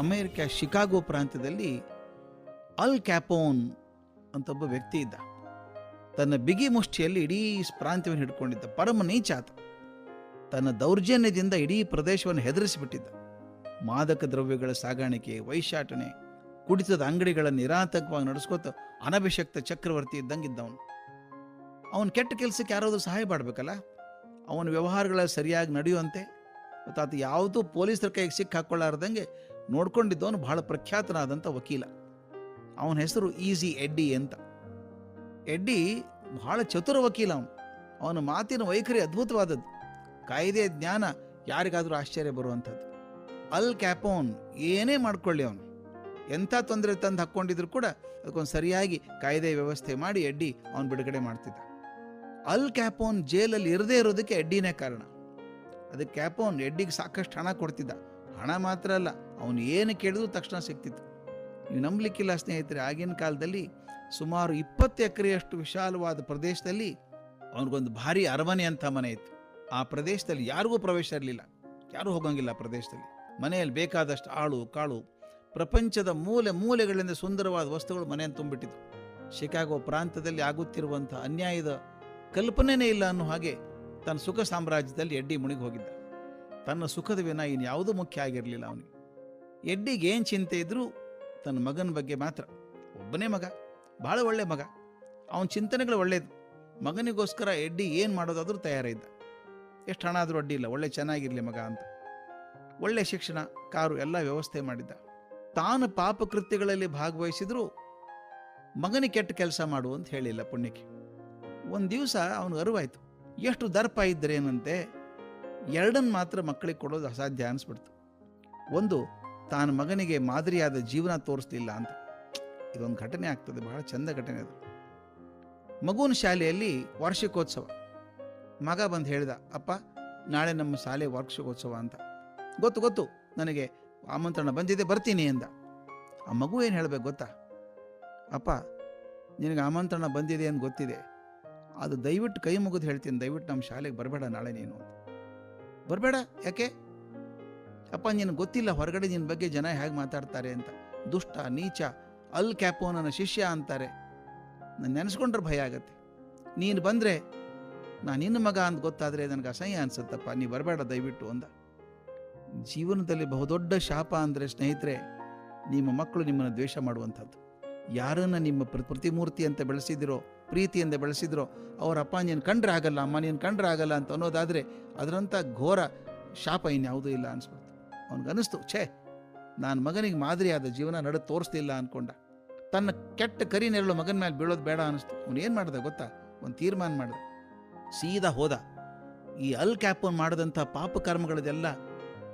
America Chicago ಪ್ರಾಂತ್ಯದಲ್ಲಿ ಅಲ್ ಕ್ಯಾಪೋನ್ ಅಂತ ಒಬ್ಬ ವ್ಯಕ್ತಿ ಇದ್ದ. ತನ್ನ ಬಿಗಿ ಮುಷ್ಟಿಯಲ್ಲಿ ಇಡೀ ಪ್ರಾಂತ್ಯವನ್ನು ಹಿಡ್ಕೊಂಡಿದ್ದ. ಪರಮ ನೀಚ ಆತ ತನ್ನ ದೌರ್ಜನ್ಯದಿಂದ ಇಡೀ ಪ್ರದೇಶವನ್ನು ಹೆದರಿಸಿಬಿಟ್ಟಿದ್ದ. ಮಾದಕ ದ್ರವ್ಯಗಳ ಸಾಗಾಣಿಕೆ ವೈಶಾಟನೆ ಕುಡಿತದ ಅಂಗಡಿಗಳ ನಿರಾತಕವಾಗಿ ನಡೆಸ್ಕೋತ ಅನಭಿಷಕ್ತ ಚಕ್ರವರ್ತಿ ಇದ್ದಂಗಿದ್ದವನು. ಅವನು ಕೆಟ್ಟ ಕೆಲಸಕ್ಕೆ ಯಾರಾದರೂ ಸಹಾಯ ಮಾಡಬೇಕಲ್ಲ? ಅವನ ವ್ಯವಹಾರಗಳ ಸರಿಯಾಗಿ ನಡೆಯುವಂತೆ? ಮತ್ತು ಆತ ಯಾವುದೂ ಪೊಲೀಸರ ಕೈಗೆ ಸಿಕ್ಕ ಹಾಕ್ಕೊಳ್ಳಾರ್ದಂಗೆ ನೋಡ್ಕೊಂಡಿದ್ದವನು ಬಹಳ ಪ್ರಖ್ಯಾತನಾದಂಥ ವಕೀಲ. ಅವನ ಹೆಸರು ಈಸಿ ಎಡ್ಡಿ ಅಂತ. ಎಡ್ಡಿ ಬಹಳ ಚತುರ ವಕೀಲ ಅವನು. ಅವನ ಮಾತಿನ ವೈಖರಿ ಅದ್ಭುತವಾದದ್ದು. ಕಾಯ್ದೆ, ಜ್ಞಾನ, ಯಾರಿಗಾದರೂ ಆಶ್ಚರ್ಯ ಬರುವಂಥದ್ದು. ಅಲ್ ಕ್ಯಾಪೋನ್ ಏನೇ ಮಾಡ್ಕೊಳ್ಳಿ ಅವನು. ಎಂಥ ತೊಂದರೆ ತಂದು ಹಾಕ್ಕೊಂಡಿದ್ರು ಕೂಡ ಅದಕ್ಕೊಂದು ಸರಿಯಾಗಿ ಕಾಯ್ದೆ ವ್ಯವಸ್ಥೆ ಮಾಡಿ ಎಡ್ಡಿ ಅವನು ಬಿಡುಗಡೆ ಮಾಡ್ತಿದ್ದ. ಅಲ್ ಕ್ಯಾಪೋನ್ ಜೈಲಲ್ಲಿ ಇರದೇ ಇರೋದಕ್ಕೆ ಎಡ್ಡಿನೇ ಕಾರಣ. ಅದಕ್ಕೆ ಕ್ಯಾಪೋನ್ ಎಡ್ಡಿಗೆ ಸಾಕಷ್ಟು ಹಣ ಕೊಡ್ತಿದ್ದ. ಹಣ ಮಾತ್ರ ಅಲ್ಲ ಅವನು ಏನು ಕೇಳಿದ್ರು ತಕ್ಷಣ ಸಿಗ್ತಿತ್ತು. ನೀವು ನಂಬಲಿಕ್ಕಿಲ್ಲ ಸ್ನೇಹಿತರೆ, ಆಗಿನ ಕಾಲದಲ್ಲಿ ಸುಮಾರು ಇಪ್ಪತ್ತು ಎಕರೆಯಷ್ಟು ವಿಶಾಲವಾದ ಪ್ರದೇಶದಲ್ಲಿ ಅವನಿಗೊಂದು ಭಾರಿ ಅರಮನೆ ಅಂತ ಮನೆ ಇತ್ತು. ಆ ಪ್ರದೇಶದಲ್ಲಿ ಯಾರಿಗೂ ಪ್ರವೇಶ ಇರಲಿಲ್ಲ. ಯಾರೂ ಹೋಗಂಗಿಲ್ಲ ಪ್ರದೇಶದಲ್ಲಿ. ಮನೆಯಲ್ಲಿ ಬೇಕಾದಷ್ಟು ಆಳು, ಕಾಳು, ಪ್ರಪಂಚದ ಮೂಲೆ ಮೂಲೆಗಳಿಂದ ಸುಂದರವಾದ ವಸ್ತುಗಳು ಮನೆಯನ್ನು ತುಂಬಿಟ್ಟಿತ್ತು ಶಿಕಾಗೋ ಪ್ರಾಂತದಲ್ಲಿ ಆಗುತ್ತಿರುವಂಥ ಅನ್ಯಾಯದ ಕಲ್ಪನೆನೇ ಇಲ್ಲ ಅನ್ನೋ ಹಾಗೆ ತನ್ನ ಸುಖ ಸಾಮ್ರಾಜ್ಯದಲ್ಲಿ ಎಡ್ಡಿ ಮುಣಿಗೆ ಹೋಗಿದ್ದ. ತನ್ನ ಸುಖದ ವಿನ ಇನ್ಯಾವುದೂ ಮುಖ್ಯ ಆಗಿರಲಿಲ್ಲ ಅವನಿಗೆ. ಎಡ್ಡಿಗೆ ಏನು ಚಿಂತೆ ಇದ್ದರೂ ತನ್ನ ಮಗನ ಬಗ್ಗೆ ಮಾತ್ರ. ಒಬ್ಬನೇ ಮಗ, ಭಾಳ ಒಳ್ಳೆ ಮಗ. ಅವನ ಚಿಂತನೆಗಳು ಒಳ್ಳೇದು. ಮಗನಿಗೋಸ್ಕರ ಎಡ್ಡಿ ಏನು ಮಾಡೋದಾದರೂ ತಯಾರಿದ್ದ ಎಷ್ಟು ಹಣ ಆದರೂ ಅಡ್ಡಿ ಇಲ್ಲ, ಒಳ್ಳೆ ಚೆನ್ನಾಗಿರಲಿ ಮಗ ಅಂತ. ಒಳ್ಳೆ ಶಿಕ್ಷಣ, ಕಾರು, ಎಲ್ಲ ವ್ಯವಸ್ಥೆ ಮಾಡಿದ್ದ. ತಾನು ಪಾಪಕೃತ್ಯಗಳಲ್ಲಿ ಭಾಗವಹಿಸಿದರೂ ಮಗನಿಗೆ ಕೆಟ್ಟ ಕೆಲಸ ಮಾಡು ಅಂತ ಹೇಳಿಲ್ಲ ಪುಣ್ಯಕ್ಕೆ. ಒಂದು ದಿವಸ ಅವನು ಅರಿವಾಯಿತು. ಎಷ್ಟು ದರ್ಪ ಇದ್ದರೇನಂತೆ ಎರಡನ್ನು ಮಾತ್ರ ಮಕ್ಕಳಿಗೆ ಕೊಡೋದು ಅಸಾಧ್ಯ ಅನಿಸ್ಬಿಡ್ತು. ಒಂದು ತಾನು ಮಗನಿಗೆ ಮಾದರಿಯಾದ ಜೀವನ ತೋರಿಸಲಿಲ್ಲ ಅಂತ. ಇದೊಂದು ಘಟನೆ ಆಗ್ತದೆ, ಬಹಳ ಚಂದ ಘಟನೆ ಅದು. ಮಗುವಿನ ಶಾಲೆಯಲ್ಲಿ ವಾರ್ಷಿಕೋತ್ಸವ. ಮಗ ಬಂದು ಹೇಳಿದ, ಅಪ್ಪ, ನಾಳೆ ನಮ್ಮ ಶಾಲೆ ವಾರ್ಷಿಕೋತ್ಸವ ಅಂತ. ಗೊತ್ತು ಗೊತ್ತು, ನನಗೆ ಆಮಂತ್ರಣ ಬಂದಿದೆ, ಬರ್ತೀನಿ ಎಂದ. ಆ ಮಗು ಏನು ಹೇಳಬೇಕು ಗೊತ್ತಾ? ಅಪ್ಪ, ನಿನಗೆ ಆಮಂತ್ರಣ ಬಂದಿದೆ ಅಂತ ಗೊತ್ತಿದೆ. ಅದು ದಯವಿಟ್ಟು ಕೈ ಮುಗಿದು ಹೇಳ್ತೀನಿ, ದಯವಿಟ್ಟು ನಮ್ಮ ಶಾಲೆಗೆ ಬರಬೇಡ ನಾಳೆ ನೀನು ಬರಬೇಡ? ಯಾಕೆ? ಅಪ್ಪ ನಿನ್ಗೆ ಗೊತ್ತಿಲ್ಲ, ಹೊರಗಡೆ ನಿನ್ನ ಬಗ್ಗೆ ಜನ ಹೇಗೆ ಮಾತಾಡ್ತಾರೆ ಅಂತ. ದುಷ್ಟ, ನೀಚ, ಅಲ್ ಕ್ಯಾಪೋ ನನ್ನ ಶಿಷ್ಯ ಅಂತಾರೆ. ನಾನು ನೆನೆಸ್ಕೊಂಡ್ರೆ ಭಯ ಆಗತ್ತೆ. ನೀನು ಬಂದರೆ ನಾನು ನಿನ್ನ ಮಗ ಅಂತ ಗೊತ್ತಾದರೆ ನನಗೆ ಅಸಹ್ಯ ಅನಿಸುತ್ತಪ್ಪ, ನೀ ಬರಬೇಡ ದಯವಿಟ್ಟು, ಅಂದ. ಜೀವನದಲ್ಲಿ ಬಹುದೊಡ್ಡ ಶಾಪ ಅಂದರೆ, ಸ್ನೇಹಿತರೆ, ನಿಮ್ಮ ಮಕ್ಕಳು ನಿಮ್ಮನ್ನು ದ್ವೇಷ ಮಾಡುವಂಥದ್ದು. ಯಾರನ್ನು ನಿಮ್ಮ ಪ್ರ- ಪ್ರತಿಮೂರ್ತಿ ಅಂತ ಬೆಳೆಸಿದಿರೋ ಪ್ರೀತಿಯಿಂದ ಬೆಳೆಸಿದ್ರೋ, ಅವರ ಅಪ್ಪ ನೀನು ಕಂಡ್ರೆ ಆಗಲ್ಲ, ಅಮ್ಮ ನೀನು ಕಂಡ್ರೆ ಆಗಲ್ಲ ಅಂತ ಅನ್ನೋದಾದರೆ, ಅದರಂಥ ಘೋರ ಶಾಪ ಇನ್ಯಾವುದೂ ಇಲ್ಲ ಅನಿಸ್ಬಿಡ್ತು. ಅವನಿಗನ್ನಿಸ್ತು, ಛೇ, ನಾನು ಮಗನಿಗೆ ಮಾದರಿಯಾದ ಜೀವನ ನಡೆ ತೋರಿಸ್ತಿಲ್ಲ ಅಂದ್ಕೊಂಡ ತನ್ನ ಕೆಟ್ಟ ಕರಿ ನೆರಳು ಮಗನ ಮೇಲೆ ಬೀಳೋದು ಬೇಡ ಅನಿಸ್ತು. ಅವನು ಏನು ಮಾಡ್ದೆ ಗೊತ್ತಾ? ಒಂದು ತೀರ್ಮಾನ ಮಾಡ್ದ. ಸೀದಾ ಹೋದ. ಈ ಅಲ್ ಕ್ಯಾಪನ್ ಮಾಡಿದಂಥ ಪಾಪ ಕರ್ಮಗಳದೆಲ್ಲ,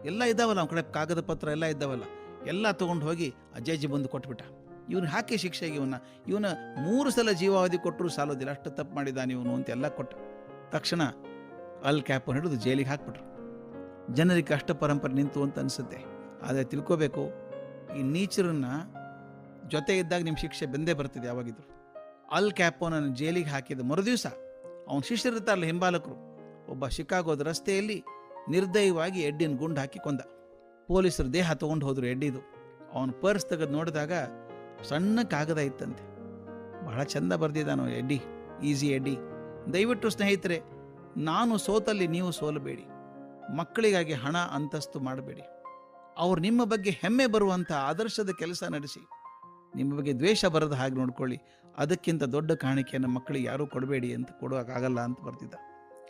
ಎಲ್ಲ ಇದ್ದಾವಲ್ಲ ಅವನ ಕಡೆ, ಕಾಗದ ಪತ್ರ ಎಲ್ಲ ಇದ್ದಾವಲ್ಲ, ಎಲ್ಲ ತೊಗೊಂಡು ಹೋಗಿ ಅಜ್ಜಾಜಿ ಬಂದು ಕೊಟ್ಬಿಟ್ಟ. ಇವನು ಹಾಕಿ ಶಿಕ್ಷೆಗೆ ಇವನ್ನ ಇವನ ಮೂರು ಸಲ ಜೀವಾವಧಿ ಕೊಟ್ಟರು ಸಾಲೋದಿಲ್ಲ. ಅಷ್ಟು ತಪ್ಪು ಮಾಡಿದ್ದಾನೆ ಇವನು ಅಂತ ಎಲ್ಲ ಕೊಟ್ಟ. ತಕ್ಷಣ ಅಲ್ ಕ್ಯಾಪನ್ ಹಿಡಿದು ಜೈಲಿಗೆ ಹಾಕ್ಬಿಟ್ರು. ಜನರಿಗೆ ಕಷ್ಟ ಪರಂಪರೆ ನಿಂತು ಅಂತ ಅನಿಸುತ್ತೆ. ಆದರೆ ತಿಳ್ಕೋಬೇಕು, ಈ ನೀಚರನ್ನು ಜೊತೆ ಇದ್ದಾಗ ನಿಮ್ಮ ಶಿಕ್ಷೆ ಬೆಂದೇ ಬರ್ತಿದೆ ಯಾವಾಗಿದ್ರು. ಅಲ್ ಕ್ಯಾಪೋನನ್ನು ಜೈಲಿಗೆ ಹಾಕಿದ ಮರುದಿವಸ ಅವನ ಶಿಷ್ಯರಿರ್ತಾರಲ್ಲ ಹಿಂಬಾಲಕರು, ಒಬ್ಬ ಶಿಕಾಗೋದ ರಸ್ತೆಯಲ್ಲಿ ನಿರ್ದಯವಾಗಿ ಎಡ್ಡಿನ ಗುಂಡು ಹಾಕಿ ಕೊಂದ ಪೊಲೀಸರು ದೇಹ ತಗೊಂಡು ಹೋದರು ಎಡ್ಡಿದು. ಅವನ ಪರ್ಸ್ ತೆಗೆದು ನೋಡಿದಾಗ ಸಣ್ಣ ಕಾಗದ ಇತ್ತಂತೆ. ಬಹಳ ಚಂದ ಬರೆದಿದ್ದಾನು ಎಡ್ಡಿ, ಈಸಿ ಎಡ್ಡಿ. ದಯವಿಟ್ಟು ಸ್ನೇಹಿತರೆ, ನಾನು ಸೋತಲ್ಲಿ ನೀವು ಸೋಲಬೇಡಿ. ಮಕ್ಕಳಿಗಾಗಿ ಹಣ ಅಂತಸ್ತು ಮಾಡಬೇಡಿ. ಅವರು ನಿಮ್ಮ ಬಗ್ಗೆ ಹೆಮ್ಮೆ ಬರುವಂಥ ಆದರ್ಶದ ಕೆಲಸ ನಡೆಸಿ. ನಿಮ್ಮ ಬಗ್ಗೆ ದ್ವೇಷ ಬರದ ಹಾಗೆ ನೋಡ್ಕೊಳ್ಳಿ. ಅದಕ್ಕಿಂತ ದೊಡ್ಡ ಕಾಣಿಕೆಯನ್ನು ಮಕ್ಕಳಿಗೆ ಯಾರೂ ಕೊಡಬೇಡಿ ಅಂತ ಕೊಡೋಕ್ಕಾಗಲ್ಲ ಅಂತ ಬರ್ತಿದ್ದ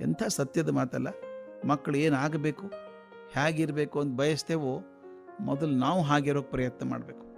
ಎಂಥ ಸತ್ಯದ ಮಾತಲ್ಲ. ಮಕ್ಕಳು ಏನಾಗಬೇಕು ಹೇಗಿರಬೇಕು ಅಂತ ಬಯಸ್ತೇವೋ, ಮೊದಲು ನಾವು ಹಾಗಿರೋಕ್ಕೆ ಪ್ರಯತ್ನ ಮಾಡಬೇಕು.